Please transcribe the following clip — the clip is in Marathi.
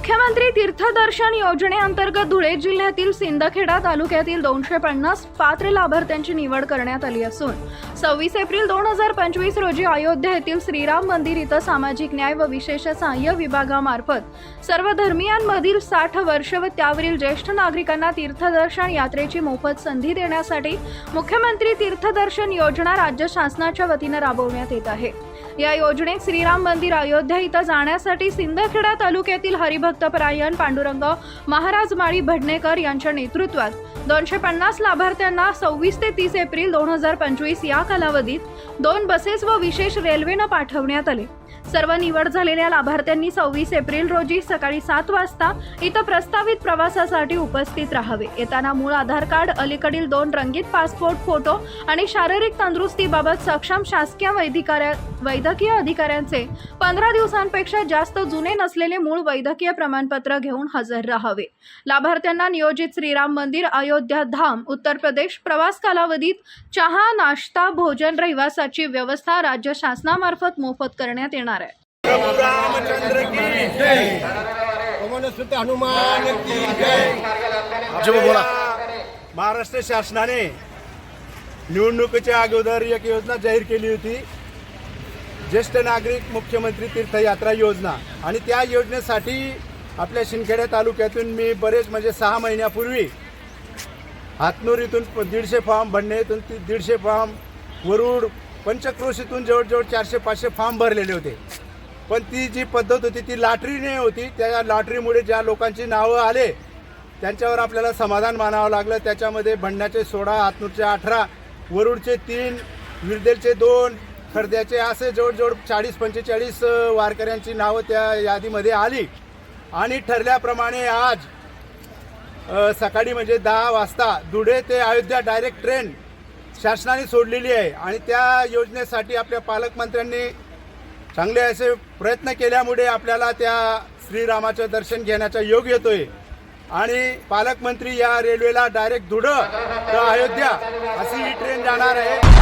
मुख्यमंत्री तीर्थदर्शन योजनेअंतर्गत धुळे जिल्ह्यातील सिंदखेडा तालुक्यातील दोनशे पन्नास पात्र लाभार्थ्यांची निवड करण्यात आली असून सव्वीस एप्रिल दोन हजार पंचवीस रोजी अयोध्या येथील श्रीराम मंदिर इथं सामाजिक न्याय व विशेष सहाय्य विभागामार्फत सर्व धर्मियांमधील साठ वर्ष व त्यावरील ज्येष्ठ नागरिकांना तीर्थदर्शन यात्रेची मोफत संधी देण्यासाठी मुख्यमंत्री तीर्थदर्शन योजना राज्य शासनाच्या वतीनं राबवण्यात येत आहे. या योजनेत श्रीराम मंदिर अयोध्या इथं जाण्यासाठी सिंदखेडा तालुक्यातील हरिभक्तपरायण पांडुरंग महाराज माळी भडणेकर यांच्या नेतृत्वात दोनशे पन्नास लाभार्थ्यांना सव्वीस ते तीस एप्रिल दोन हजार पंचवीस या कालावधीत दोन बसेस व विशेष रेल्वेनं पाठवण्यात आले. सर्व निवड झालेल्या लाभार्थ्यांनी सव्वीस एप्रिल रोजी सकाळी सात वाजता इथं प्रस्तावित प्रवासासाठी उपस्थित राहावे. येताना मूळ आधार कार्ड अलीकडील दोन रंगीत पासपोर्ट फोटो आणि शारीरिक तंदुरुस्तीबाबत सक्षम शासकीय वैधिकाऱ्या वैद्यकीय अधिकाऱ्यांचे पंधरा दिवसांपेक्षा जास्त जुने नसलेले मूळ वैद्यकीय प्रमाणपत्र घेऊन हजर राहावे. लाभार्थ्यांना नियोजित श्रीराम मंदिर अयोध्या धाम उत्तर प्रदेश प्रवास कालावधीत चहा नाश्ता भोजन रहिवासाची व्यवस्था राज्य शासनामार्फत मोफत करण्यात येणार आहे. प्रभु रामचंद्र की जय पवन सुत हनुमान की जय आपल्या या महाराष्ट्र शासनाने निवडणुकीच्या अगोदर एक योजना जाहीर केली होती. ज्येष्ठ नागरिक मुख्यमंत्री तीर्थयात्रा योजना. आणि त्या योजनेसाठी आपल्या शिंदखेडा तालुक्यातून मी बरेच म्हणजे सहा महिन्यापूर्वी हातनूर इथून दीडशे फॉर्म भंडे ती दीडशे फॉर्म वरुड पंचक्रोशीतून जवळजवळ चारशे पाचशे फॉर्म भरलेले होते. पण ती जी पद्धत होती ती लॉटरीने होती. त्या लॉटरीमुळे ज्या लोकांची नावं आले त्यांच्यावर आपल्याला समाधान मानावं लागलं. त्याच्यामध्ये भंडण्याचे सोळा हातनूरचे अठरा वरुडचे तीन विरदेलचे दोन खर्द्याचे असे जवळजवळ चाळीस पंचेचाळीस वारकऱ्यांची नावं त्या यादीमध्ये आली. आणि ठरल्याप्रमाणे आज सकाळी म्हणजे दहा वाजता धुळे ते अयोध्या डायरेक्ट ट्रेन शासनाने सोडलेली आहे आणि त्या योजनेसाठी आपल्या पालकमंत्र्यांनी चांगले असे प्रयत्न केल्यामुळे आपल्याला त्या श्रीरामाचं दर्शन घेण्याचा योग येतोय. आणि पालकमंत्री या रेल्वेला डायरेक्ट धुडं तर अयोध्या अशी ही ट्रेन जाणार आहे.